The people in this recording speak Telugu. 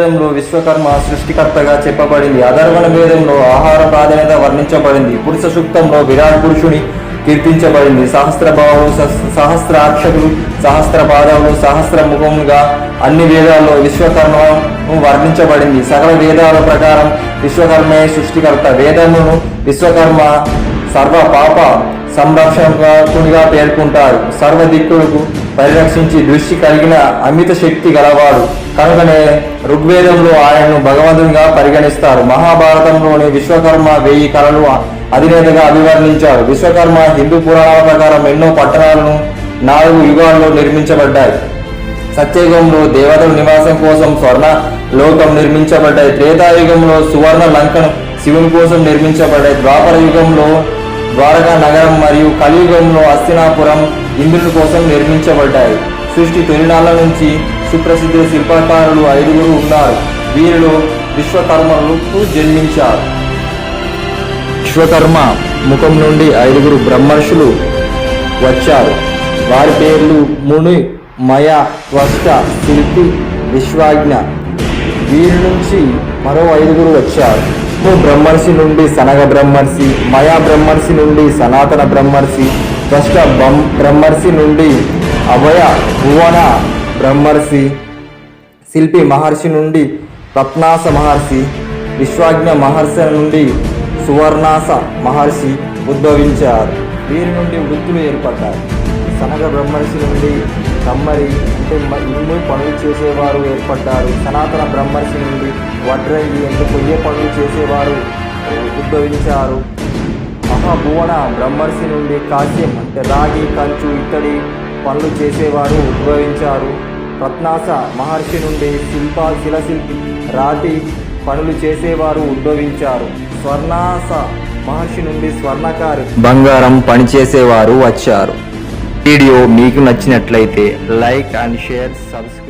వేదంలో విశ్వకర్మ సృష్టికర్తగా చెప్పబడింది. అధర్వణ వేదంలో ఆహార ప్రాధాన్యత వర్ణించబడింది. పురుష సూక్తంలో విరాట్ పురుషుని కీర్తించబడింది. సహస్రభావులు సహస్రాక్షకులు సహస్ర పాదములు సహస్ర ముఖములుగా అన్ని వేదాల్లో విశ్వకర్మను వర్ణించబడింది. సకల వేదాల ప్రకారం విశ్వకర్మే సృష్టికర్త. వేదమును విశ్వకర్మ సర్వ పాప సంరక్షకునిగా పేర్కొంటారు. సర్వ దిక్కులకు పరిరక్షించి దృష్టి కలిగిన అమిత శక్తి గలవాడు. కనుకనే ఋగ్వేదంలో ఆయనను భగవంతునిగా పరిగణిస్తారు. మహాభారతంలోని విశ్వకర్మ వెయ్యి కళలు అధినేతగా అభివర్ణించారు. విశ్వకర్మ హిందూ పురాణాల ప్రకారం ఎన్నో పట్టణాలను నాలుగు యుగాల్లో నిర్మించబడ్డాయి. సత్యయుగంలో దేవతల నివాసం కోసం స్వర్ణ లోకం నిర్మించబడ్డాయి. త్రేతాయుగంలో సువర్ణ లంకను శివుని కోసం నిర్మించబడ్డాయి. ద్వాపర యుగంలో ద్వారకా నగరం మరియు కలియుగంలో అస్తినాపురం ఇంద్రుని కోసం నిర్మించబడ్డాయి. సృష్టి తొలినాళ్ళ నుంచి సుప్రసిద్ధ శిల్పకారులు ఐదుగురు ఉన్నారు. వీరిలో విశ్వకర్మలు జన్మించారు. విశ్వకర్మ ముఖం నుండి ఐదుగురు బ్రహ్మర్షులు వచ్చారు. వారి పేర్లు ముని మయ త్వష్ట శిల్పి విశ్వాజ్ఞ. వీరి నుంచి మరో ఐదుగురు వచ్చారు. విష్ణు బ్రహ్మర్షి నుండి సనగ బ్రహ్మర్షి మయా బ్రహ్మర్షి నుండి సనాతన బ్రహ్మర్షి త్వష్ట బ్రహ్మర్షి నుండి అభయ భువన బ్రహ్మర్షి శిల్పి మహర్షి నుండి రత్నాస మహర్షి విశ్వాజ్ఞ మహర్షి నుండి సువర్ణాస మహర్షి ఉద్భవించారు. వీరి నుండి వృత్తులు ఏర్పడ్డారు సనగ బ్రహ్మర్షి నుండి కమ్మరి అంటే ఇన్ని పనులు చేసేవారు ఏర్పడ్డారు. సనాతన బ్రహ్మర్షి నుండి వడ్రంగి అంటే కొయ్య పనులు చేసేవారు ఉద్భవించారు. మహాభువన బ్రహ్మర్షి నుండి కాశ్యం అంటే రాగి కంచు ఇత్తడి పనులు చేసేవారు ఉద్భవించారు. రత్నాస మహర్షి నుండి శిల్ప శిలశిల్పి రాతి పనులు చేసేవారు ఉద్భవించారు. స్వర్ణాస మహర్షి నుండి స్వర్ణకారి బంగారం పనిచేసేవారు వచ్చారు. వీడియో మీకు నచ్చినట్లయితే లైక్ అండ్ షేర్ సబ్స్క్రైబ్